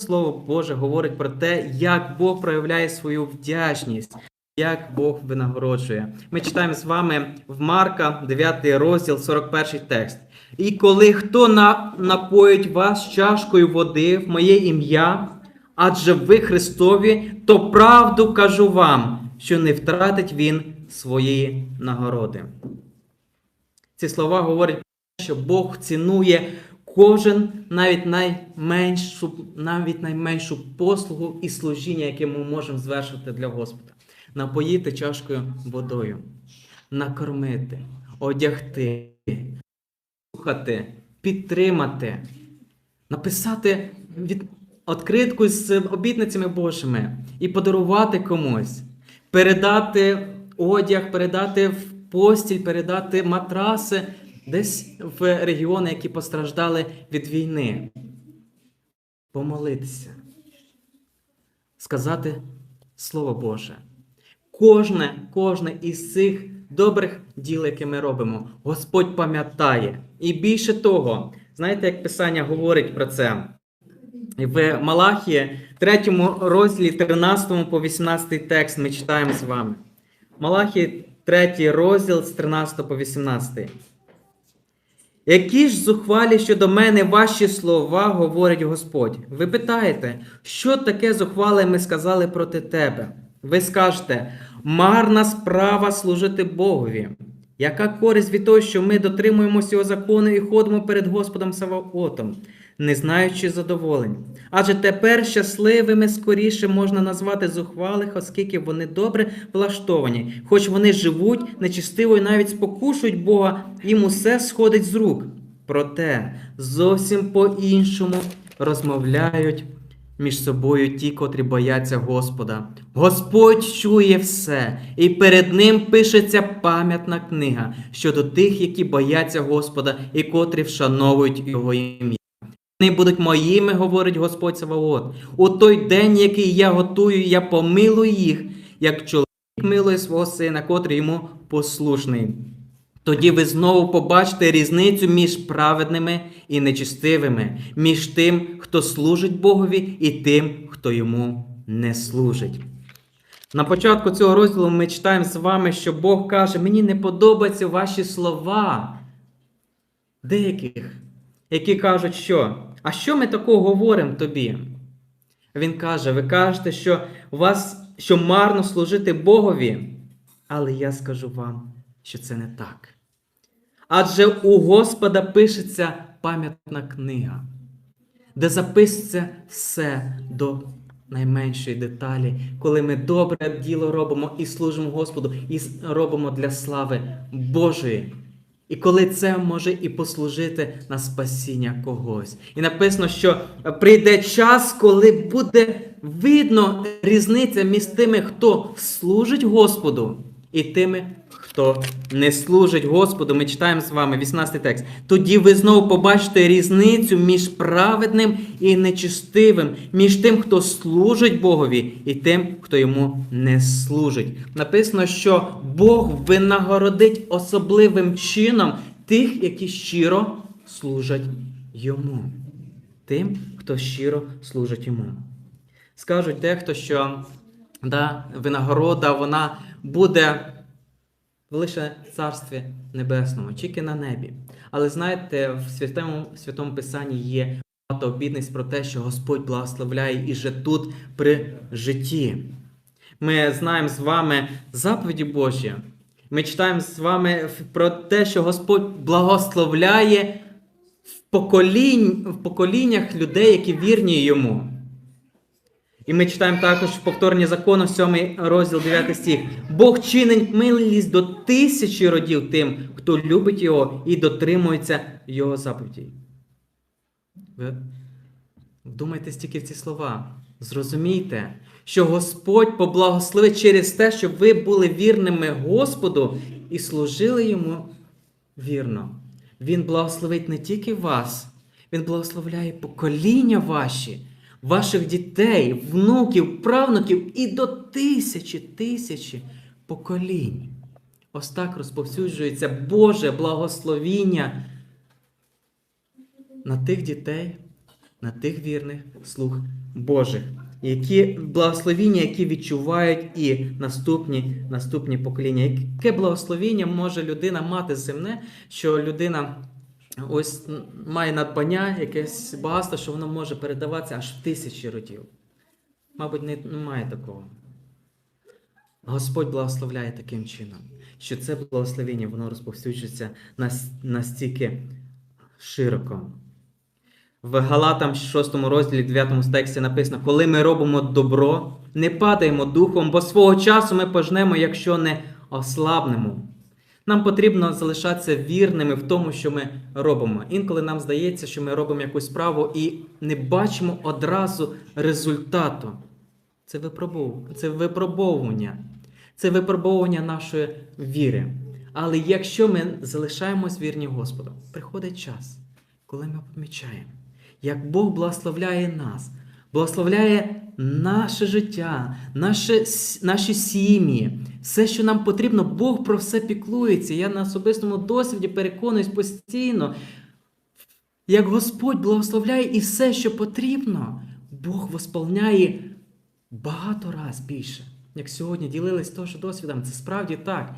Слово Боже говорить про те, як Бог проявляє свою вдячність, як Бог винагороджує. Ми читаємо з вами в Марка, 9 розділ, 41 текст. І коли хто на, напоїть вас чашкою води в моє ім'я, адже ви Христові, то правду кажу вам, що не втратить він своєї нагороди. Ці слова говорять що Бог цінує кожен навіть найменшу, навіть найменшу послугу і служіння, яке ми можемо звершити для Господа. Напоїти чашкою водою, накормити, одягти, слухати, підтримати, написати від... відкритку з обітницями Божими і подарувати комусь, передати одяг, передати в постіль, передати матраси десь в регіони, які постраждали від війни. Помолитися, сказати Слово Боже. Кожне, кожне із цих добрих діл, які ми робимо, Господь пам'ятає. І більше того, знаєте, як Писання говорить про це? В Малахії, 3 розділі 13 по 18 текст ми читаємо з вами. Малахії, 3 розділ з 13 по 18. Які ж зухвалі щодо мене ваші слова, говорить Господь. Ви питаєте, що таке зухвале ми сказали проти тебе? Ви скажете, марна справа служити Богові. Яка користь від того, що ми дотримуємося його закону і ходимо перед Господом Саваотом, не знаючи задоволень? Адже тепер щасливими скоріше можна назвати зухвалих, оскільки вони добре влаштовані, хоч вони живуть нечистиво і навіть спокушують Бога, їм усе сходить з рук. Проте зовсім по-іншому розмовляють між собою ті, котрі бояться Господа. Господь чує все, і перед ним пишеться пам'ятна книга щодо тих, які бояться Господа і котрі вшановують Його ім'я. Вони будуть моїми, говорить Господь Саваот. У той день, який я готую, я помилую їх, як чоловік милує свого сина, котрий йому послушний. Тоді ви знову побачите різницю між праведними і нечистивими, між тим, хто служить Богові, і тим, хто йому не служить. На початку цього розділу ми читаємо з вами, що Бог каже: мені не подобаються ваші слова. Деяких, які кажуть, що? А що ми такого говоримо тобі? Він каже: ви кажете, що вас що марно служити Богові, але я скажу вам, що це не так. Адже у Господа пишеться пам'ятна книга, де записується все до найменшої деталі, коли ми добре діло робимо і служимо Господу, і робимо для слави Божої. І коли це може і послужити на спасіння когось. І написано, що прийде час, коли буде видно різниця між тими, хто служить Господу, і тими, хто не служить Господу. Ми читаємо з вами 18 текст. Тоді ви знову побачите різницю між праведним і нечистивим, між тим, хто служить Богові, і тим, хто йому не служить. Написано, що Бог винагородить особливим чином тих, які щиро служать йому. Тим, хто щиро служить йому. Скажуть дехто, що да, винагорода вона буде лише в Царстві Небесному, тільки на небі. Але знаєте, в святому, в святому Писанні є багато обідниць про те, що Господь благословляє і же тут при житті. Ми знаємо з вами заповіді Божі. Ми читаємо з вами про те, що Господь благословляє в, поколінь, в поколіннях людей, які вірні йому. І ми читаємо також в повторенні закону, 7 розділ 9 стих. Бог чинить милість до тисячі родів тим, хто любить його і дотримується його заповідей. Ви вдумайтесь тільки в ці слова. Зрозумійте, що Господь поблагословить через те, щоб ви були вірними Господу і служили йому вірно. Він благословить не тільки вас, Він благословляє покоління ваші ваших дітей, внуків, правнуків і до тисячі тисячі поколінь. Ось так розповсюджується Боже благословіння на тих дітей, на тих вірних слуг Божих, які благословіння, які відчувають і наступні, наступні покоління. Яке благословіння може людина мати земне, що людина ось має надбання, якесь багатство, що воно може передаватися аж в тисячі родів. Мабуть, не, немає такого. Господь благословляє таким чином, що це благословення воно розповсюджується настільки широко. В Галатам 6 розділі 9 тексті написано: коли ми робимо добро, не падаємо духом, бо свого часу ми пожнемо, якщо не ослабнемо. Нам потрібно залишатися вірними в тому, що ми робимо. Інколи нам здається, що ми робимо якусь справу і не бачимо одразу результату. Це випробов... це випробовування. Це випробовування нашої віри. Але якщо ми залишаємось вірні Господу, приходить час, коли ми помічаємо, як Бог благословляє нас, благословляє наше життя, наше, с- наші сім'ї, все, що нам потрібно, Бог про все піклується. Я на особистому досвіді переконуюсь постійно, як Господь благословляє і все, що потрібно, Бог восполняє багато раз більше. Як сьогодні ділились теж досвідом, це справді так.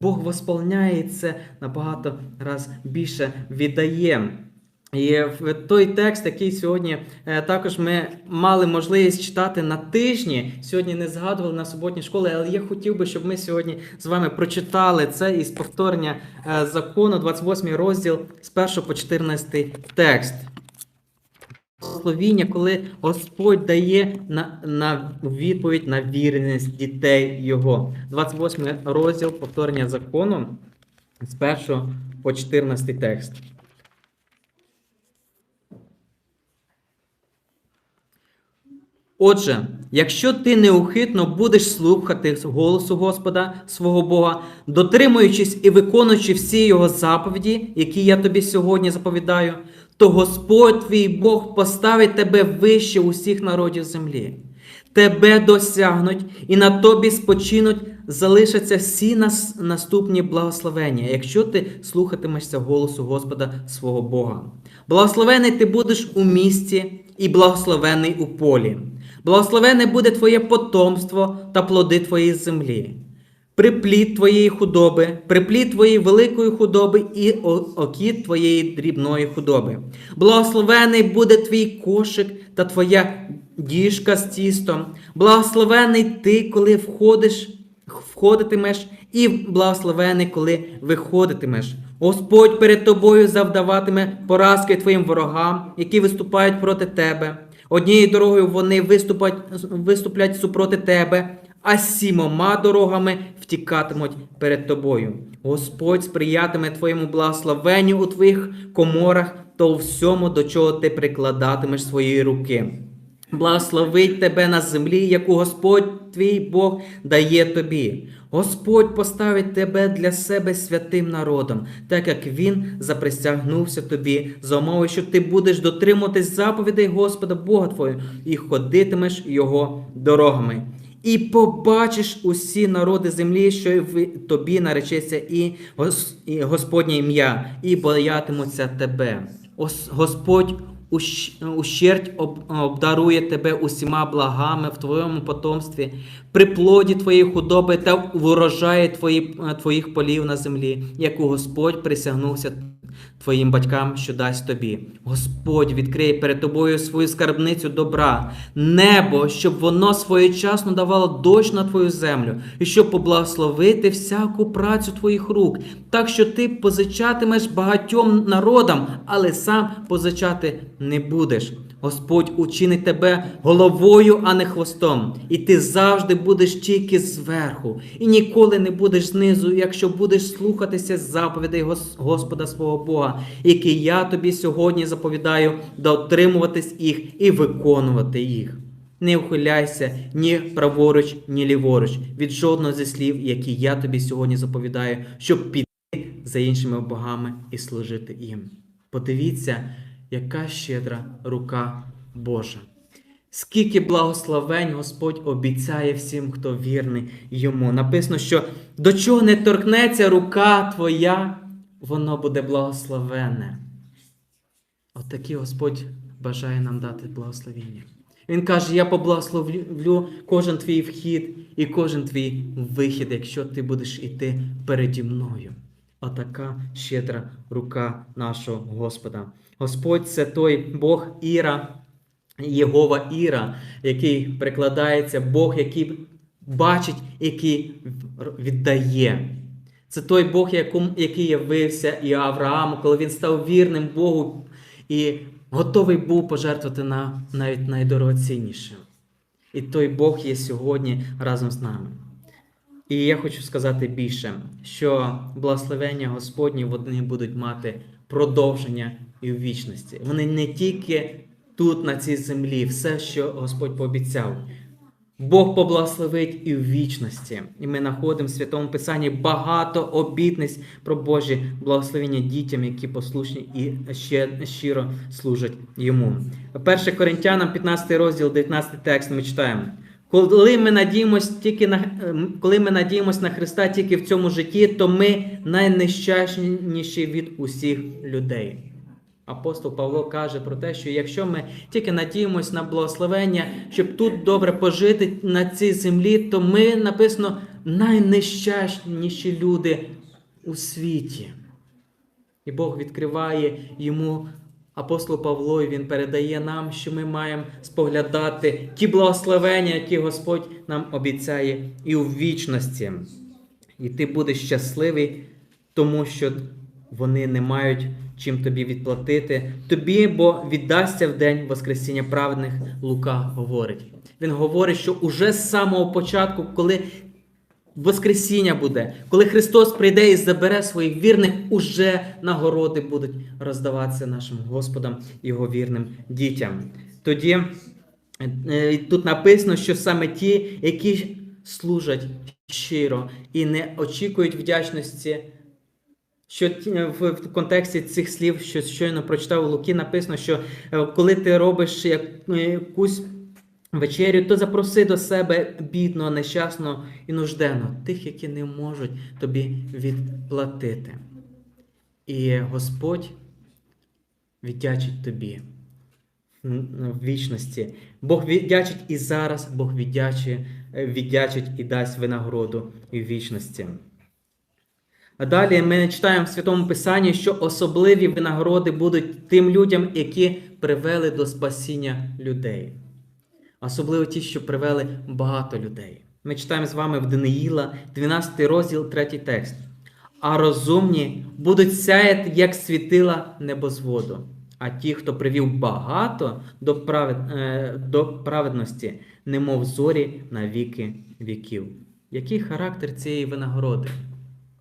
Бог восполняє це набагато раз більше віддає. І той текст, який сьогодні е, також ми мали можливість читати на тижні, сьогодні не згадували на суботній школі, але я хотів би, щоб ми сьогодні з вами прочитали це із повторення е, закону, 28 розділ з 1 по 14 текст. Словіння, коли Господь дає на, на відповідь на вірність дітей Його. 28 розділ повторення закону з 1 по 14 текст. Отже, якщо ти неухитно будеш слухати голосу Господа свого Бога, дотримуючись і виконуючи всі його заповіді, які я тобі сьогодні заповідаю, то Господь твій Бог поставить тебе вище усіх народів землі. Тебе досягнуть, і на тобі спочинуть, залишаться всі нас, наступні благословення, якщо ти слухатимешся голосу Господа свого Бога. Благословений ти будеш у місті і благословений у полі. Благословене буде твоє потомство та плоди твоєї землі. Приплід твоєї худоби, приплід твоєї великої худоби і окіт твоєї дрібної худоби. Благословений буде твій кошик та твоя діжка з тістом. Благословений ти, коли входиш, входитимеш, і благословений, коли виходитимеш. Господь перед тобою завдаватиме поразки твоїм ворогам, які виступають проти тебе. Однією дорогою вони виступлять супроти тебе, а сімома дорогами втікатимуть перед тобою. Господь сприятиме твоєму благословенню у твоїх коморах та у всьому, до чого ти прикладатимеш свої руки. Благословить тебе на землі, яку Господь твій Бог дає тобі. Господь поставить тебе для себе святим народом, так як Він заприсягнувся тобі за умови, що ти будеш дотримуватись заповідей Господа Бога твого і ходитимеш його дорогами. І побачиш усі народи землі, що тобі наречеться і, Господнє ім'я, і боятимуться тебе. Господь ущерть обдарує тебе усіма благами в твоєму потомстві, при плоді твоєї худоби та в урожаї твої, е, твоїх полів на землі, яку Господь присягнувся твоїм батькам, що дасть тобі. Господь відкриє перед тобою свою скарбницю добра, небо, щоб воно своєчасно давало дощ на твою землю, і щоб поблагословити всяку працю твоїх рук, так що ти позичатимеш багатьом народам, але сам позичати не будеш. Господь учинить тебе головою, а не хвостом, і ти завжди будеш тільки зверху, і ніколи не будеш знизу, якщо будеш слухатися заповідей Господа свого Бога, які я тобі сьогодні заповідаю, дотримуватись їх і виконувати їх. Не ухиляйся ні праворуч, ні ліворуч від жодного зі слів, які я тобі сьогодні заповідаю, щоб піти за іншими богами і служити їм. Подивіться, яка щедра рука Божа. Скільки благословень Господь обіцяє всім, хто вірний йому. Написано, що до чого не торкнеться рука твоя, воно буде благословене. Отакий Господь бажає нам дати благословіння. Він каже: Я поблагословлю кожен твій вхід і кожен твій вихід, якщо ти будеш іти переді мною. Отака щедра рука нашого Господа. Господь це той Бог Іра, Єгова Іра, який прикладається, Бог, який бачить, який віддає. Це той Бог, який явився і Аврааму, коли він став вірним Богу і готовий був пожертвувати на навіть найдорогоцінніше. І той Бог є сьогодні разом з нами. І я хочу сказати більше, що благословення Господні вони будуть мати продовження і в вічності. Вони не тільки тут, на цій землі, все, що Господь пообіцяв. Бог поблагословить і в вічності. І ми знаходимо в Святому Писанні багато обітниць про Божі благословення дітям, які послушні і ще щиро служать йому. 1 Коринтянам, 15 розділ, 19 текст ми читаємо. Коли ми надіємось тільки на ем, коли ми надіємось на Христа тільки в цьому житті, то ми найнещасніші від усіх людей. Апостол Павло каже про те, що якщо ми тільки надіємось на благословення, щоб тут добре пожити на цій землі, то ми написано найнещасніші люди у світі. І Бог відкриває йому апостол Павло, і він передає нам, що ми маємо споглядати ті благословення, які Господь нам обіцяє і у вічності. І ти будеш щасливий, тому що вони не мають чим тобі відплатити. Тобі, бо віддасться в день Воскресіння праведних, Лука говорить. Він говорить, що уже з самого початку, коли Воскресіння буде, коли Христос прийде і забере своїх вірних, уже нагороди будуть роздаватися нашим Господам і його вірним дітям. Тоді е, тут написано, що саме ті, які служать щиро і не очікують вдячності. Що в, в контексті цих слів, що щойно прочитав у Луки, написано, що е, коли ти робиш е, якусь вечерю, то запроси до себе бідного, нещасного і нужденного, тих, які не можуть тобі відплатити. І Господь віддячить тобі в вічності. Бог віддячить і зараз, Бог віддячить, е, віддячить і дасть винагороду в вічності. Далі ми читаємо в Святому Писанні, що особливі винагороди будуть тим людям, які привели до спасіння людей. Особливо ті, що привели багато людей. Ми читаємо з вами в Даниїла, 12 розділ, 3 текст. А розумні будуть сяяти, як світила небозводу. А ті, хто привів багато до, правед... е, до праведності, немов зорі на віки віків. Який характер цієї винагороди,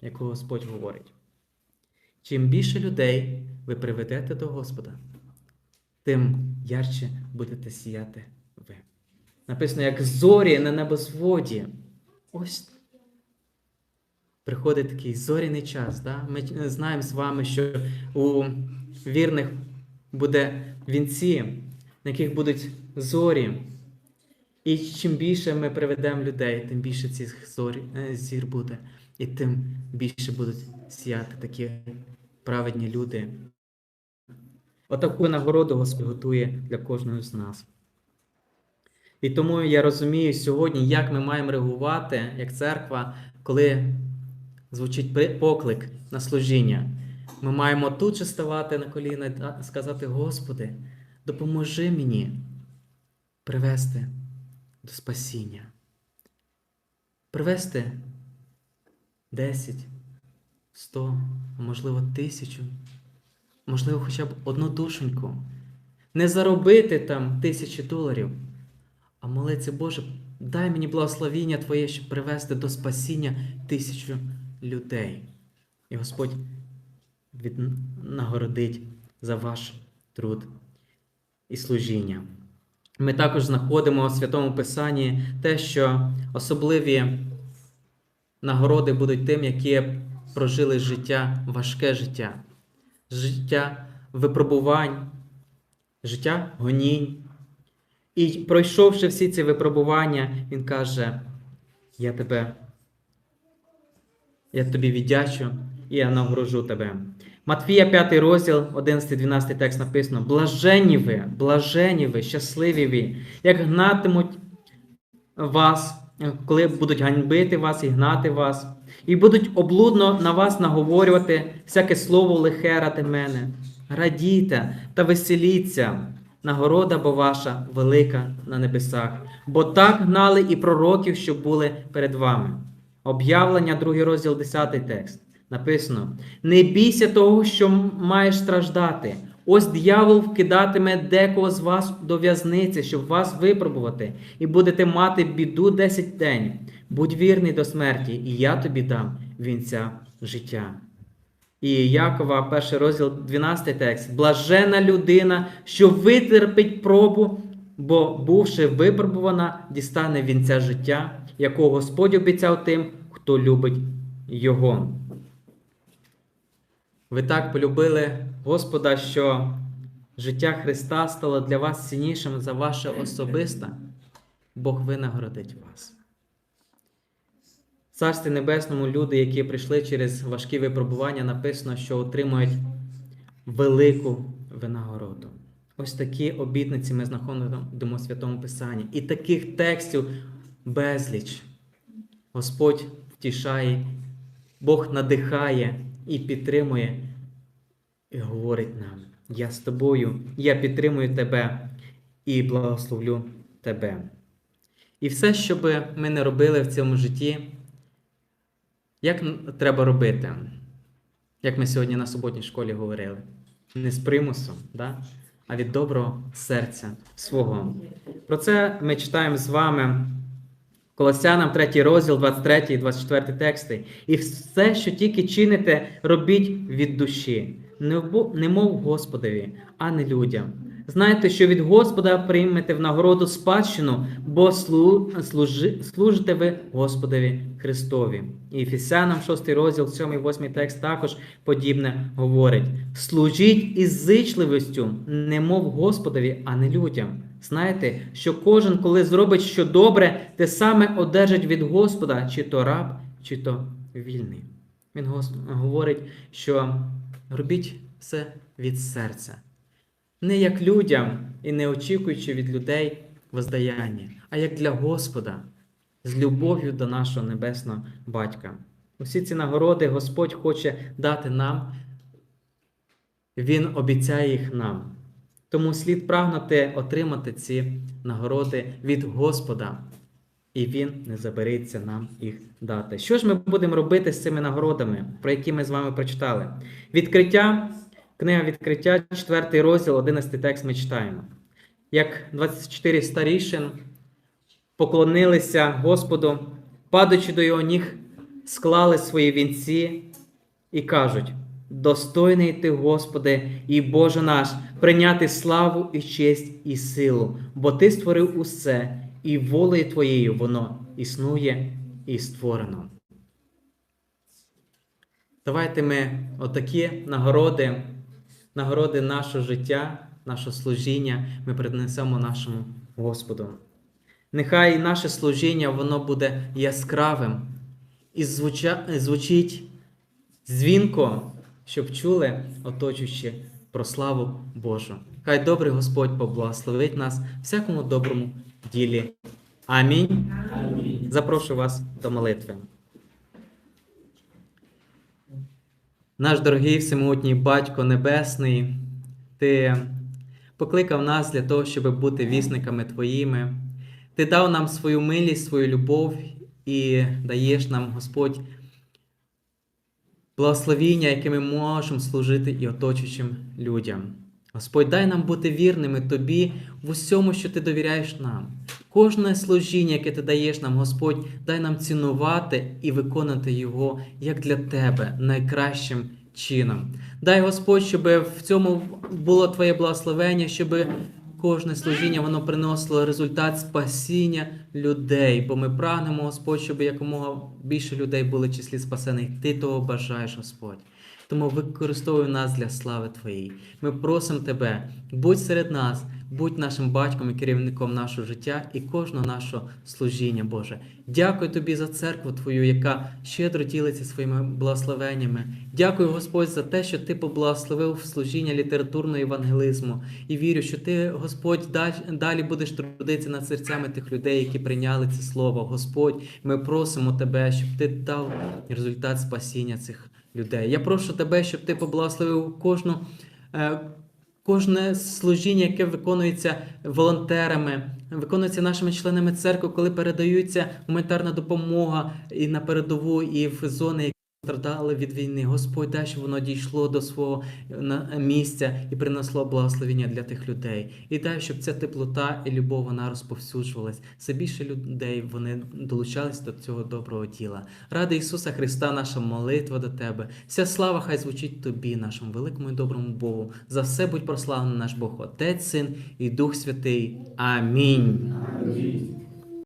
яку Господь говорить? Чим більше людей ви приведете до Господа, тим ярче будете сіяти ви. Написано, як зорі на небосводі. Ось приходить такий зоряний час. Да? Ми знаємо з вами, що у вірних буде вінці, на яких будуть зорі. І чим більше ми приведемо людей, тим більше цих зорі, е, зір буде, і тим більше будуть сіяти такі праведні люди. Отаку нагороду Господь готує для кожного з нас. І тому я розумію сьогодні, як ми маємо реагувати як церква, коли звучить поклик на служіння. Ми маємо тут же ставати на коліна і сказати: Господи, допоможи мені привести до спасіння. Привести 10, 100, а можливо, тисячу, можливо, хоча б одну душеньку. Не заробити там тисячі доларів, а молиться, Боже, дай мені благословіння Твоє, щоб привести до спасіння тисячу людей. І Господь від... нагородить за ваш труд і служіння. Ми також знаходимо у Святому Писанні те, що особливі нагороди будуть тим, які прожили життя, важке життя, життя випробувань, життя гонінь. І пройшовши всі ці випробування, він каже: Я тебе, я тобі віддячу і я нагорожу тебе. Матфія 5 розділ, 11-12 текст написано: Блаженні ви, блаженні ви, щасливі ви, як гнатимуть вас, коли будуть ганьбити вас і гнати вас, і будуть облудно на вас наговорювати всяке слово лихе ради мене. Радійте та веселіться, нагорода бо ваша велика на небесах, бо так гнали і пророків, що були перед вами. Об'явлення, 2 розділ, 10 текст. Написано: Не бійся того, що маєш страждати. Ось диявол вкидатиме декого з вас до в'язниці, щоб вас випробувати, і будете мати біду 10 день. Будь вірний до смерті, і я тобі дам вінця життя. І Якова, перший розділ, 12 текст. Блажена людина, що витерпить пробу, бо, бувши випробувана, дістане вінця життя, якого Господь обіцяв тим, хто любить його. Ви так полюбили Господа, що життя Христа стало для вас ціннішим за ваше особисте, Бог винагородить вас. В Царстві Небесному люди, які прийшли через важкі випробування, написано, що отримують велику винагороду. Ось такі обітниці ми знаходимо в Святому Писанні. І таких текстів безліч. Господь втішає, Бог надихає і підтримує, і говорить нам: Я з тобою, я підтримую тебе і благословлю тебе. І все, що би ми не робили в цьому житті, як треба робити? Як ми сьогодні на суботній школі говорили, не з примусом, да? а від доброго серця свого. Про це ми читаємо з вами Колосянам 3 розділ, 23 і 24 тексти. І все, що тільки чините, робіть від душі, не мов Господові, а не людям. Знайте, що від Господа приймете в нагороду спадщину, бо служи, служите ви Господові Христові. І Ефесянам 6 розділ, 7, 8 текст також подібне говорить: служіть із зичливістю, не мов Господові, а не людям. Знаєте, що кожен, коли зробить що добре, те саме одержить від Господа, чи то раб, чи то вільний. Він говорить, що робіть все від серця. Не як людям і не очікуючи від людей воздаяння, а як для Господа, з любов'ю до нашого небесного батька. Усі ці нагороди Господь хоче дати нам, Він обіцяє їх нам. Тому слід прагнути отримати ці нагороди від Господа, і Він не забереться нам їх дати. Що ж ми будемо робити з цими нагородами, про які ми з вами прочитали? Відкриття, книга відкриття, 4 розділ, 11 текст ми читаємо. Як 24 старішин поклонилися Господу, падаючи до його ніг, склали свої вінці і кажуть: Достойний ти, Господи, і Боже наш, прийняти славу і честь і силу, бо Ти створив усе, і волею Твоєю воно існує і створено. Давайте ми отакі нагороди, нагороди нашого життя, нашого служіння ми принесемо нашому Господу. Нехай наше служіння воно буде яскравим і звучить дзвінко, щоб чули, оточуючи про славу Божу. Хай добрий Господь поблагословить нас всякому доброму ділі. Амінь. Амінь. Запрошую вас до молитви. Наш дорогий всемогутній Батько Небесний, Ти покликав нас для того, щоб бути вісниками Твоїми. Ти дав нам свою милість, свою любов і даєш нам, Господь, благословіння, яке ми можемо служити і оточуючим людям. Господь, дай нам бути вірними Тобі в усьому, що Ти довіряєш нам. Кожне служіння, яке ти даєш нам, Господь, дай нам цінувати і виконати його як для Тебе найкращим чином. Дай Господь, щоб в цьому було Твоє благословення, щоб кожне служіння воно приносило результат спасіння людей, бо ми прагнемо, Господь, щоб якомога більше людей були в числі спасених. Ти того бажаєш, Господь. Тому використовуй нас для слави Твоєї. Ми просимо Тебе, будь серед нас, будь нашим батьком і керівником нашого життя і кожного нашого служіння, Боже. Дякую Тобі за церкву Твою, яка щедро ділиться своїми благословеннями. Дякую, Господь, за те, що Ти поблагословив служіння літературного евангелізму. І вірю, що Ти, Господь, далі будеш трудитися над серцями тих людей, які прийняли це слово. Господь, ми просимо Тебе, щоб Ти дав результат спасіння цих людей. Я прошу Тебе, щоб Ти поблагословив кожну. е, Кожне служіння, яке виконується волонтерами, виконується нашими членами церкви, коли передаються гуманітарна допомога і на передову, і в зони, які страждали від війни. Господь дай, щоб воно дійшло до свого місця і принесло благословення для тих людей. І дай, щоб ця теплота і любов вона розповсюджувалась. Все більше людей вони долучались до цього доброго діла. Ради Ісуса Христа, наша молитва до Тебе. Вся слава хай звучить Тобі, нашому великому і доброму Богу. За все будь прославлений наш Бог, Отець, Син і Дух Святий. Амінь. Амінь.